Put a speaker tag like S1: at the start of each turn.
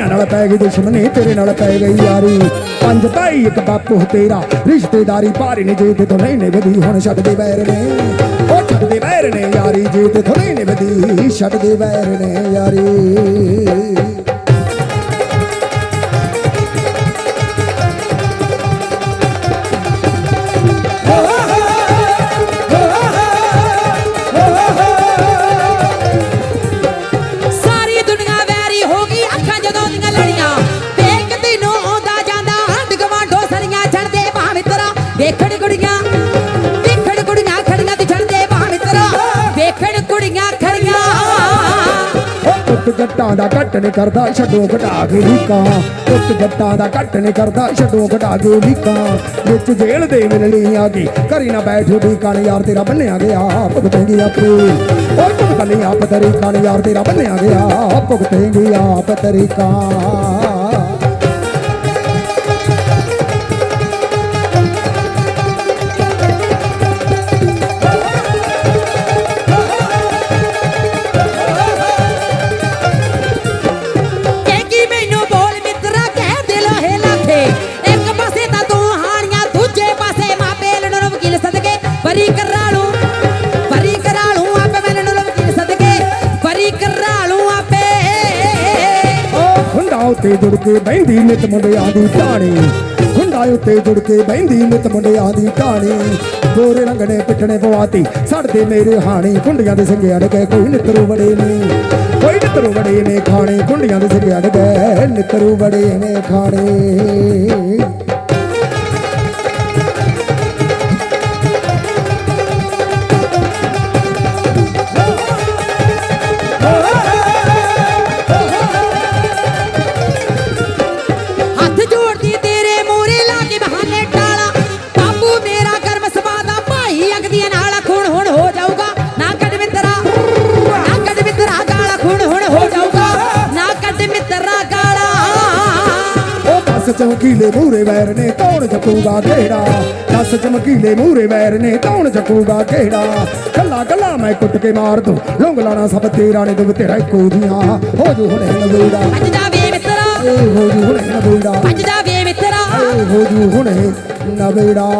S1: ਨਾਲ ਪੈ ਗਈ ਦੁਸ਼ਮਣੀ, ਤੇਰੇ ਨਾਲ ਪੈ ਗਈ ਯਾਰੀ। ਪੰਜ ਭਾਈ, ਇੱਕ ਬਾਪੂ ਤੇਰਾ। ਰਿਸ਼ਤੇਦਾਰੀ ਭਾਰੀ ਨੇ, ਜੇ ਤੇ ਤੋਂ ਨਹੀਂ ਨਿਭਦੀ, ਹੁਣ ਛੱਡ ਦੇ ਵੈਰ ਨੇ। ਉਹ ਛੱਡ ਦੇ ਵੈਰ ਨੇ, ਯਾਰੀ, ਜੇ ਤੇ ਤੋਂ ਨਹੀਂ ਨਿਭਦੀ, ਛੱਡ ਦੇ ਵੈਰ ਨੇ, ਯਾਰੀ। ਪੁੱਤ ਜੱਟਾਂ ਦਾ ਘੱਟ ਨਹੀਂ ਕਰਦਾ, ਛੱਡੋ ਘਟਾ ਕੇ ਲੀਕਾਂ। ਪੁੱਤ ਜੱਟਾਂ ਦਾ ਘੱਟ ਨਹੀਂ ਕਰਦਾ, ਛੱਡੋ ਘਟਾ ਕੇ ਲੀਕਾਂ। ਵਿੱਚ ਜੇਲ੍ਹ ਦੇ ਮਿਲਣੀ ਆ ਗਈ, ਘਰੀ ਨਾ ਬੈਠ ਲੀਕਾਂ ਯਾਰ ਤੇਰਾ ਬੰਨਿਆ ਗਿਆ ਭੁਗਤੇਂਗੀ ਆਪੇ। ਓਏ ਭੁਗਤਣੀ ਆਪ ਤਰੀਕਾਂ, ਯਾਰ ਤੇਰਾ ਬੰਨਿਆ ਗਿਆ ਭੁਗਤੇਂਗੀ ਆਪ ਤਰੀਕਾਂ।
S2: ਕਹਿੰਗੀ
S1: ਉੱਤੇ ਜੁੜ ਕੇ ਬਹਿੰਦੀ ਨਿਤ ਮੁੰਡਿਆਂ ਦੀ ਢਾਣੀ। ਹੁੰਦਾ ਉੱਤੇ ਜੁੜ ਕੇ ਬਹਿੰਦੀ ਨਿਤ ਮੁੰਡਿਆਂ ਦੀ ਢਾਣੀ। ਗੋਰੇ ਰੰਗਣੇ ਪਿੱਟਣੇ ਪਵਾਤੀ, ਸੜਦੇ ਮੇਰੇ ਹਾਣੀ। ਕੁੰਡੀਆਂ ਦੇ ਸਿੰਘਿਆਂ ਨੇ ਕਹੇ ਕੋਈ ਨਿਤਰੂ ਬੜੇ ਨੇ। ਕੋਈ ਨਿਤਰੂ ਬੜੇ ਨੇ ਖਾਣੇ ਕੁੰਡੀਆਂ ਦੇ ਸੰਗੇ ਅੜ ਕਹੇ ਨਿਤਰੂ ਬੜੇ ਨੇ ਖਾਣੇ। ਚਮਕੀਲੇ ਮੂਰੇ ਵੈਰ ਨੇ ਕੌਣ ਚੱਕੂਗਾ ਕਿਹੜਾ? ਦਸ ਚਮਕੀਲੇ ਮੂਰੇ ਵੈਰ ਨੇ ਕੌਣ ਚੱਕੂਗਾ ਕਿਹੜਾ? ਕੱਲਾ ਕੱਲਾ ਮੈਂ ਕੁੱਟ ਕੇ ਮਾਰ ਦੂੰ ਲੰਗ ਲਾਣਾ ਸਭ ਤੇਰਾ ਨੇ ਦੁਬ ਤੇਰਾ ਇੱਕੋ ਜੀਆਂ ਹੋ ਜੂ ਹੁਣੇ ਨਵੇੜਾ
S2: ਭੱਜ ਜਾ ਵੇ ਮਿੱਤਰਾ।
S1: ਹੋ ਜੂ ਹੁਣੇ ਨਵੇੜਾ
S2: ਭੱਜ ਜਾ ਵੇ ਮਿੱਤਰਾ।
S1: ਹੋ ਜੂ ਹੁਣੇ ਨਵੇੜਾ